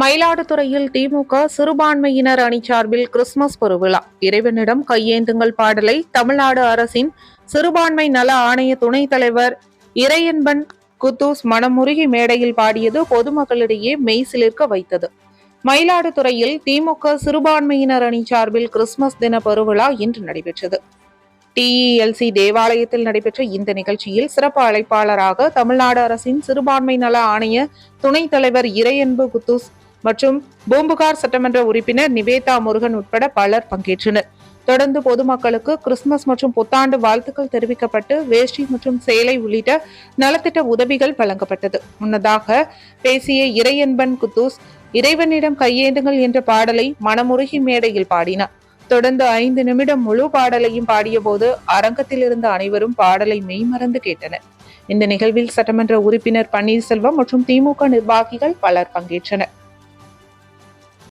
மயிலாடுதுறையில் திமுக சிறுபான்மையினர் அணி சார்பில் கிறிஸ்துமஸ் பெருவிழா. இறைவனிடம் கையேந்துங்கள் பாடலை தமிழ்நாடு அரசின் சிறுபான்மை நல ஆணைய துணைத் தலைவர் இறையன்பன் குத்தூஸ் மனமுருகி மேடையில் பாடியது பொதுமக்களிடையே மெய் சிலிர்க்க வைத்தது. மயிலாடுதுறையில் திமுக சிறுபான்மையினர் அணி சார்பில் கிறிஸ்துமஸ் தின பெருவிழா இன்று நடைபெற்றது. டிஇஎல்சி தேவாலயத்தில் நடைபெற்ற இந்த நிகழ்ச்சியில் சிறப்பு அழைப்பாளராக தமிழ்நாடு அரசின் சிறுபான்மை நல ஆணைய துணைத் தலைவர் இறையன்பு குத்துஸ் மற்றும் பூம்புகார் சட்டமன்ற உறுப்பினர் நிவேதா முருகன் உட்பட பலர் பங்கேற்றனர். தொடர்ந்து பொதுமக்களுக்கு கிறிஸ்துமஸ் மற்றும் புத்தாண்டு வாழ்த்துக்கள் தெரிவிக்கப்பட்டு வேஷ்டி மற்றும் சேலை உள்ளிட்ட நலத்திட்ட உதவிகள் வழங்கப்பட்டது. முன்னதாக பேசிய இறையன்பன் குத்தூஸ் இறைவனிடம் கையேந்துங்கள் என்ற பாடலை மனமுருகி மேடையில் பாடினார். தொடர்ந்து ஐந்து நிமிடம் முழு பாடலையும் பாடியபோது அரங்கத்தில் இருந்த அனைவரும் பாடலை மெய்மறந்து கேட்டனர். இந்த நிகழ்வில் சட்டமன்ற உறுப்பினர் பன்னீர்செல்வம் மற்றும் திமுக நிர்வாகிகள் பலர் பங்கேற்றனர்.